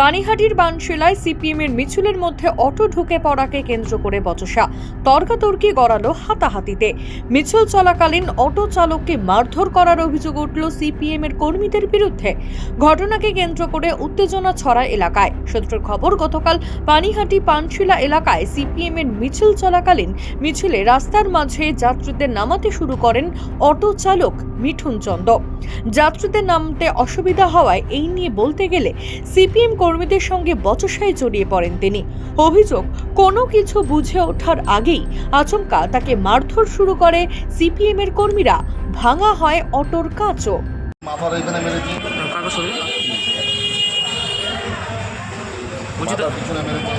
পানিহাটির বানশিলায় CPM এর মিছিলের মধ্যে অটো ঢুকে পড়াকে কেন্দ্র করে বচসা। তর্কাতর্কি গড়ালো হাতাহাতিতে। মিছিল চলাকালীন অটো চালককে মারধর করার অভিযোগ উঠল সিপিএম এর কর্মীদের বিরুদ্ধে। ঘটনাকে কেন্দ্র করে উত্তেজনা ছড়ায় এলাকায়। সূত্রের খবর, গতকাল পানিহাটি পানশিলা এলাকায় সিপিএম এর মিছিল চলাকালীন মিছিলে রাস্তার মাঝে যাত্রীদের নামাতে শুরু করেন অটো চালক মিঠুন চন্দ। যাত্রীদের নামতে অসুবিধা হওয়ায় এই নিয়ে বলতে গেলে সিপিএম কর্মীদের সঙ্গে বচসায় জড়িয়ে পড়েন তিনি। অভিযোগ কোনো কিছু বুঝে ওঠার আগেই আচমকা তাকে মারধর শুরু করে সিপিএম এর কর্মীরা। ভাঙা হয় অটোর কাঁচও মাথার এখানে মেরেছি। কাগজ ছবি বলছি তো। মাথার পিছনে মেরেছে।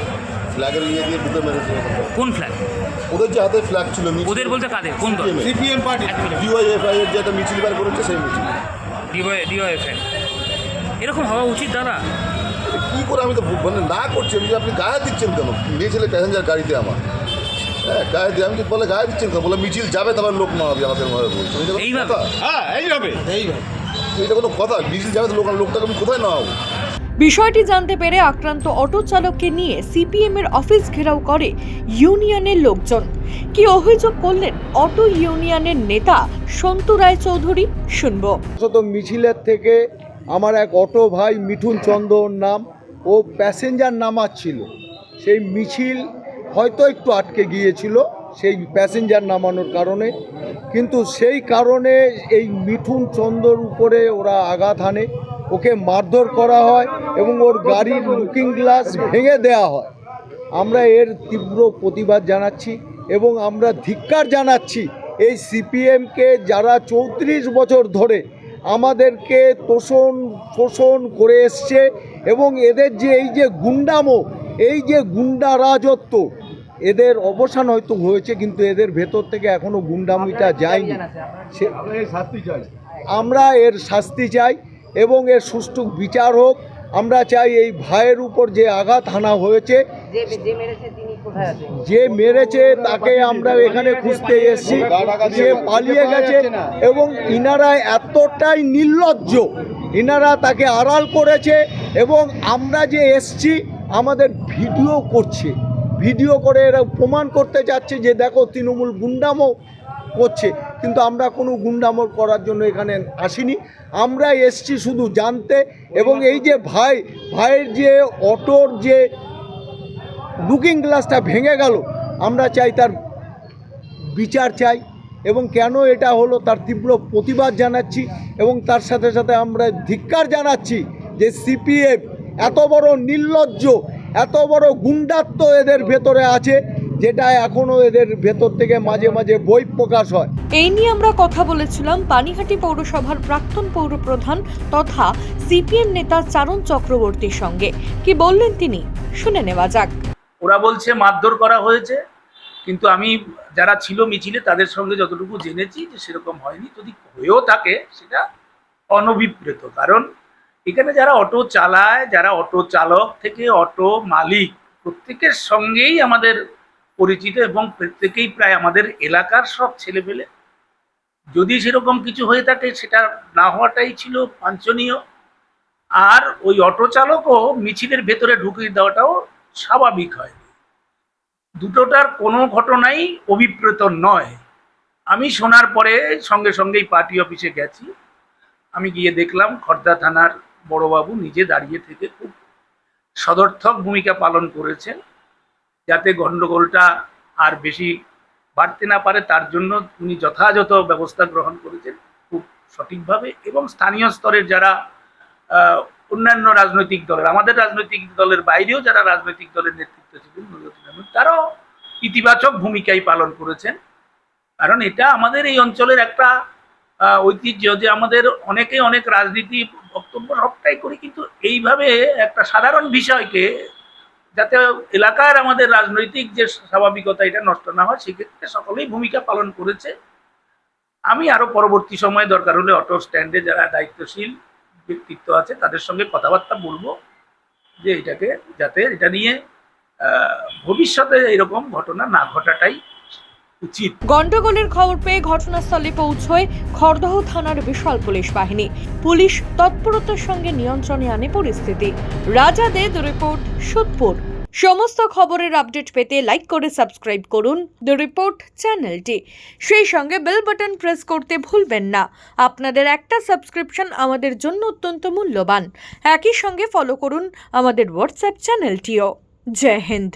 ফ্ল্যাগের ইয়ে দিয়ে ঢুকে মেরেছে। কোন ফ্ল্যাগ? ওদের যে হাতে ফ্ল্যাগ ছিল ওদের বলতে কাদের? কোন দল? CPM party. ডিওয়াইএফআই এর যে একটা মিছিল বার করেছে সেই মিছিল। D Y DYFI. এরকম হওয়া উচিত দাদা? কি করে আমি তো মানে না করছি আমি আপনি গায়ে দিচ্ছেন কেন? মেয়ে ছেলে প্যাসেঞ্জার গাড়িতে আমার। হ্যাঁ গায়ে দিয়ে আমি বলে গায়ে দিচ্ছেন কেন? বলে মিছিল যাবে তারপর লোক নামাবে আমাদের মনে বলছে এইভাবে? কথা? হ্যাঁ এইভাবে। কোনো কথা। মিছিল যাবে তো লোক লোকটাকে আমি কোথায় নামাবো? বিষয়টি জানতে পেরে আক্রান্ত অটো চালককে নিয়ে সিপিএম এর অফিস ঘেরাও করে ইউনিয়নের লোকজন। কি অভিযোগ করলেন অটো ইউনিয়নের নেতা সন্তু রায় চৌধুরী শুনব মিছিলের থেকে আমার এক অটো ভাই মিঠুন চন্দ্রর নাম, ও প্যাসেঞ্জার নামাচ্ছিল সেই মিছিল হয়তো একটু আটকে গিয়েছিল, সেই প্যাসেঞ্জার নামানোর কারণে। কিন্তু সেই কারণে এই মিঠুন চন্দ্রর উপরে ওরা আঘাত হানে। ওকে মারধর করা হয় এবং ওর গাড়ির লুকিং গ্লাস ভেঙে দেওয়া হয়। আমরা এর তীব্র প্রতিবাদ জানাচ্ছি এবং আমরা ধিক্কার জানাচ্ছি এই সিপিএমকে যারা চৌত্রিশ বছর ধরে আমাদেরকে তোষণ শোষণ করে এসছে এবং এদের যে এই যে গুন্ডামো এই যে গুন্ডা রাজত্ব এদের অবসান হয়তো হয়েছে কিন্তু এদের ভেতর থেকে এখনও গুন্ডামিটা যায়নি। সে আমরা এর শাস্তি চাই এবং এর সুষ্ঠু বিচার হোক। আমরা চাই এই ভাইয়ের উপর যে আঘাত হানা হয়েছে যে যে মেরেছে যে তাকে আমরা এখানে খুঁজতে এসেছি সে পালিয়ে গেছে এবং ইনারা এতটাই নির্লজ্জ। ইনারা তাকে আড়াল করেছে এবং আমরা যে এসছি আমাদের ভিডিও করছে। ভিডিও করে এরা প্রমাণ করতে চাচ্ছে যে দেখো তৃণমূল গুন্ডামো করছে, কিন্তু আমরা কোনো গুন্ডামো করার জন্য এখানে আসিনি। আমরা এসছি শুধু জানতে এবং এই যে ভাই, ভাইয়ের যে অটোর যে বুকিং গ্লাসটা ভেঙে গেল, আমরা চাই তার বিচার চাই এবং কেন এটা হলো তার তীব্র প্রতিবাদ জানাচ্ছি এবং তার সাথে সাথে আমরা ধিক্কার জানাচ্ছি যে সিপিএফ এত বড় নির্লজ্জ, এত বড় গুন্ডাত্ব এদের ভেতরে আছে। যেটা এখনও এদের ভেতর থেকে মাঝে মাঝে বই প্রকাশ হয়। এই নিয়ে আমরা কথা বলেছিলাম পানিহাটি পৌরসভার প্রাক্তন পৌরপ্রধান তথা সিপিএম নেতা চারণ চক্রবর্তীর সঙ্গে। কি বললেন তিনি? শুনে নেওয়া যাক। ওরা বলছে মারধর করা হয়েছে কিন্তু আমি যারা ছিল মিছিলে তাদের সঙ্গে যতটুকু জেনেছি যে সেরকম হয়নি। যদি হয়েও থাকে সেটা অনভিপ্রেত। কারণ এখানে যারা অটো চালায় যারা অটো চালক থেকে অটো মালিক প্রত্যেকের সঙ্গেই আমাদের পরিচিত এবং প্রত্যেকেই প্রায় আমাদের এলাকার সব ছেলেপেলে। যদি সেরকম কিছু হয়ে থাকে, সেটা না হওয়াটাই ছিল বাঞ্ছনীয়। আর ওই অটো চালকও মিছিলের ভেতরে ঢুকিয়ে দেওয়াটাও স্বাভাবিক হয় দুটোটার কোনো ঘটনাই অভিপ্রেত নয়। আমি শোনার পরে সঙ্গে সঙ্গেই পার্টি অফিসে গেছি। আমি গিয়ে দেখলাম, খর্দা থানার বড়বাবু নিজে দাঁড়িয়ে থেকে খুব সদর্থক ভূমিকা পালন করেছেন। যাতে গণ্ডগোলটা আর বেশি বাড়তে না পারে, তার জন্য উনি যথাযথ ব্যবস্থা গ্রহণ করেছেন খুব সঠিকভাবে এবং স্থানীয় স্তরের যারা অন্যান্য রাজনৈতিক দলের, আমাদের রাজনৈতিক দলের বাইরেও যারা রাজনৈতিক দলের নেতৃত্ব ছিলেন তারাও ইতিবাচক ভূমিকাই পালন করেছেন। কারণ এটা আমাদের এই অঞ্চলের একটা ঐতিহ্য যে আমাদের অনেকে অনেক রাজনীতি বক্তব্য সবটাই করি, কিন্তু এইভাবে একটা সাধারণ বিষয়কে যাতে এলাকার আমাদের রাজনৈতিক যে স্বাভাবিকতা এটা নষ্ট না হয়, সেক্ষেত্রে সকলেই ভূমিকা পালন করেছে। আমি আরও পরবর্তী সময়ে দরকার হলে অটো স্ট্যান্ডে যারা দায়িত্বশীল ব্যক্তিত্ব আছে, তাদের সঙ্গে কথাবার্তা বলব যে এটাকে, যাতে এটা নিয়ে ভবিষ্যতে এরকম ঘটনা না ঘটাটাই উচিত। গন্ডগোলের খবর পেয়ে ঘটনাস্থলে পৌঁছয় খড়দহ থানার বিশাল পুলিশ বাহিনী। পুলিশ তৎপরতার সঙ্গে নিয়ন্ত্রণে আনে পরিস্থিতি। রাজা দে দ্য রিপোর্ট, সুদপুর। সমস্ত খবরের আপডেট পেতে লাইক করে সাবস্ক্রাইব করুন। দ্য রিপোর্ট, চ্যানেলটি। সেই সঙ্গে বেল বাটন প্রেস করতে ভুলবেন না। আপনাদের একটা সাবস্ক্রিপশন আমাদের জন্য অত্যন্ত মূল্যবান। একই সঙ্গে ফলো করুন আমাদের হোয়াটসঅ্যাপ চ্যানেলটিও। জয় হিন্দ।